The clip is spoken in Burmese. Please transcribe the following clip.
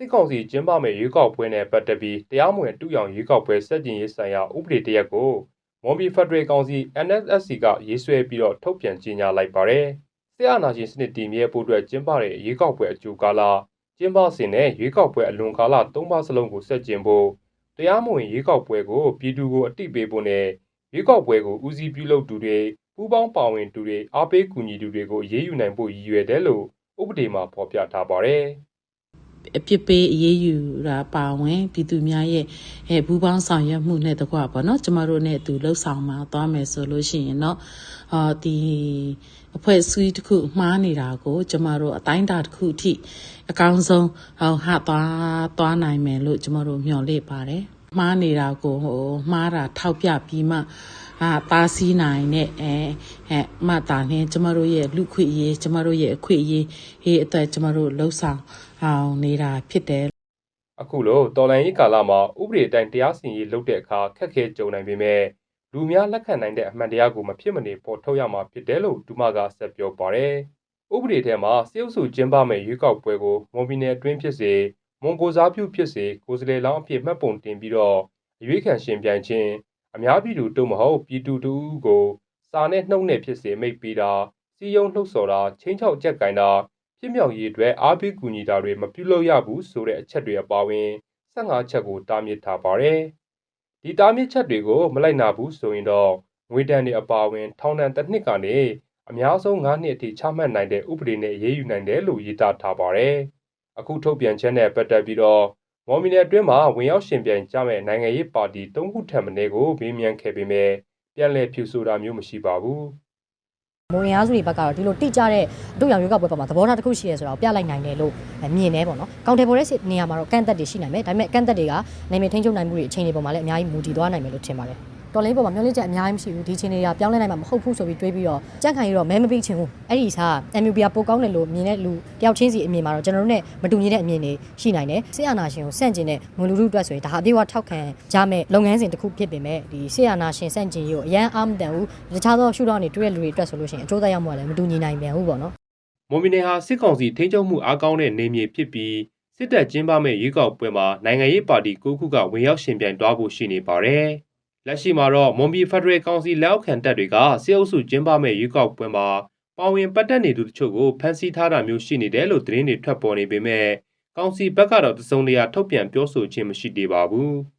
စစ်ကောင်စီကျင်းပမဲ့ရွေးကောက်ပွဲနဲ့ပတ်သက်ပြီးတရားမဝင်တူရောင်ရွေးကောက်ပွဲစက်ကျင်ရေးဆိုင်ရာဥပဒေတရက်ကိုမွန်ပြည်ဖက်ဒရယ်ကောင်စီ NSSC ကရေးဆွဲပြီးတော့ထုတ်ပြန်ကြေညာလိုက်ပါတယ်။ဆရာနာရှင်စနစ်တည်မြဲဖို့အတွက်ကျင်းပတဲ့ရွေးကောက်ပွဲအကျိုးကာလကျင်းပစဉ်နဲ့ရွေးကောက်ပွဲအလွန်ကာလ၃ပါးစလုံးကိုစက်ကျင်ဖို့တရားမဝင်ရွေးကောက်ပွဲကိုပြည်သူကိုအတိပေးဖို့နဲ့ရွေးကောက်ပွဲကိုဦးစီးပြုလုပ်သူတွေပူးပေါင်းပါဝင်သူတွေအားပေးကူညီသူတွေကိုအေးအေးယူနိုင်ဖို့ရည်ရွယ်တယ်လို့ဥပဒေမှာဖော်ပြထားပါတယ်။ အပြစ်ပေးအရေးယူတာပါဝင်ပြည်သူများရဲ့အဲဘူပေါင်းဆောင်ရွက်မှုနဲ့တကွပေါ့နော်ကျမတို့နဲ့အတူလှုပ်ဆောင်มาသွားမယ်ဆိုလို့ရှိရင်တော့အာဒီအဖွဲ့အစည်းတစ်ခုမှားနေတာကို ကျမတို့အတိုင်းတာတစ်ခုအထိအကောင်းဆုံးဟောဟာသွားသွားနိုင်မယ်လို့ကျမတို့မျှော်လင့်ပါတယ် မှားနေတာကိုဟိုမှားတာထောက်ပြပြီးမှအာပါစီနိုင်တဲ့အဲအဲမှတ်တာနဲ့ကျမတို့ရဲ့လူခွေရေးကျမတို့ရဲ့အခွင့်အရေးဟေးအတွက်ကျမတို့လှုပ်ဆောင်အောင်နေတာဖြစ်တယ်အခုလိုတော်လိုင်းရေးကာလမှာဥပဒေအတိုင်းတရားစီရင်ရေးလုပ်တဲ့အခါခက်ခဲကြုံနိုင်ပေမဲ့လူများလက်ခံနိုင်တဲ့အမှန်တရားကိုမဖြစ်မနေပေါ်ထုတ်ရမှာဖြစ်တယ်လို့ဒူမာကဆက်ပြောပါတယ်။ဥပဒေထဲမှာစေအုပ်စုကျင်းပမဲ့ရွေးကောက်ပွဲကိုမွန်ပြည်နယ်အတွင်းဖြစ်စေ မွန်ကိုစားပြုဖြစ်စေကိုယ်စားလှယ်လောင်းအဖြစ်မှတ်ပုံတင်ပြီးတော့အရွေးခံရှင်ပြိုင်ခြင်းအများပြည်သူတို့မဟုတ်ပြည်သူတူကိုစာနဲ့နှုတ်နဲ့ဖြစ်စေမိတ်ပေးတာစီယုံလှုပ်ဆော်တာချင်းချောက်ကြက်ကင်တာဖြစ်မြောက်ရေးအတွက်အားပေးကူညီတာတွေမပြုလုပ်ရဘူးဆိုတဲ့အချက်တွေအပါအဝင်15ချက်ကိုတားမြစ်ထားပါတယ်။ဒီတားမြစ်ချက်တွေကိုမလိုက်နာဘူးဆိုရင်တော့ငွေတန်တွေအပါအဝင် ထောင်ဒဏ်တစ်နှစ်ကနေအများဆုံး9နှစ်အထိချမှတ်နိုင်တဲ့ဥပဒေနဲ့အရေးယူနိုင်တယ်လို့ရေးသားထားပါတယ်။ အခုထုတ်ပြန်ချက်နဲ့ပတ်သက်ပြီးတော့မော်မီနယ်အတွင်းမှာဝင်ရောက်ရှင်ပြိုင်ကြမဲ့နိုင်ငံရေးပါတီ၃ခုထက်မနည်းကိုဗေးမြန်ခဲ့ပေမဲ့ပြန်လည်ဖြူဆိုတာမျိုးမရှိပါဘူး။မွန်ရင်းအားစုတွေဘက်ကတော့ဒီလိုတိကျတဲ့အတူရောင်ရွေးကောက်ပွဲပေါ်မှာသဘောထားတစ်ခုရှိရဲဆိုတာကိုပြလိုက်နိုင်တယ်လို့မြင်နေပေါ့နော်။ကောင်တယ်ပေါ်တဲ့နေရာမှာတော့ကန့်သက်တွေရှိနိုင်မယ်။ဒါပေမဲ့ကန့်သက်တွေကနိုင်မယ်ထိန်းချုပ်နိုင်မှုတွေအခြေအနေပေါ်မှာလည်းအများကြီးမူတည်သွားနိုင်မယ်လို့ထင်ပါတယ်။ တော်လိုင်းပေါ်မှာမျောလင့်ချက်အများကြီးမရှိဘူးဒီချင်းတွေကပြောင်းလဲနိုင်မှာမဟုတ်ဘူးဆိုပြီးတွေးပြီးတော့ကြန့်ခိုင်ရတော့မဲမပိချင်ဘူးအဲ့ဒီစား MUP ကပိုကောင်းတယ်လို့မြင်တဲ့လူတယောက်ချင်းစီအမြင်မှာတော့ကျွန်တော်တို့ ਨੇ မတူညီတဲ့အမြင်တွေရှိနိုင်တယ်ဆေးအာနာရှင်ကိုစန့်ကျင်တဲ့ငွေလူထုအတွက်ဆိုရင်ဒါအပြည့်အဝထောက်ခံကြမဲ့လုပ်ငန်းစဉ်တစ်ခုဖြစ်ပေမဲ့ဒီဆေးအာနာရှင်စန့်ကျင်ရေးကိုအရန်အားမတန်ဘူးတခြားသောရှုထောင့်တွေတွေ့တဲ့လူတွေအတွက်ဆိုလို့ရှိရင်အကျိုးသက်ရောက်မှုကလည်းမတူညီနိုင်ပြန်ဘူးပေါ့နော်မွန်ပြည်နယ်ဟာစစ်ကောင်စီထိန်းချုပ်မှုအားကောင်းတဲ့နေမြေဖြစ်ပြီးစစ်တပ်ကျင်းပမဲ့ရွေးကောက်ပွဲမှာနိုင်ငံရေးပါတီ၉ခုကဝင်ရောက်ရှင်ပြိုင်သွားဖို့ရှိနေပါတယ်။ လက်ရှိမှာတော့မွန်ပြည်ဖက်ဒရယ်ကောင်စီလက်အောက်ခံတပ်တွေကစစ်အုပ်စုကျင်းပမဲ့ရွေးကောက်ပွဲမှာပါဝင်ပတ်သက်နေသူတချို့ကိုဖမ်းဆီးထားတာမျိုးရှိနေတယ်လို့သတင်းတွေထွက်ပေါ်နေပေမဲ့ကောင်စီဘက်ကတော့တစုံတရာထုတ်ပြန်ပြောဆိုခြင်းမရှိသေးပါဘူး။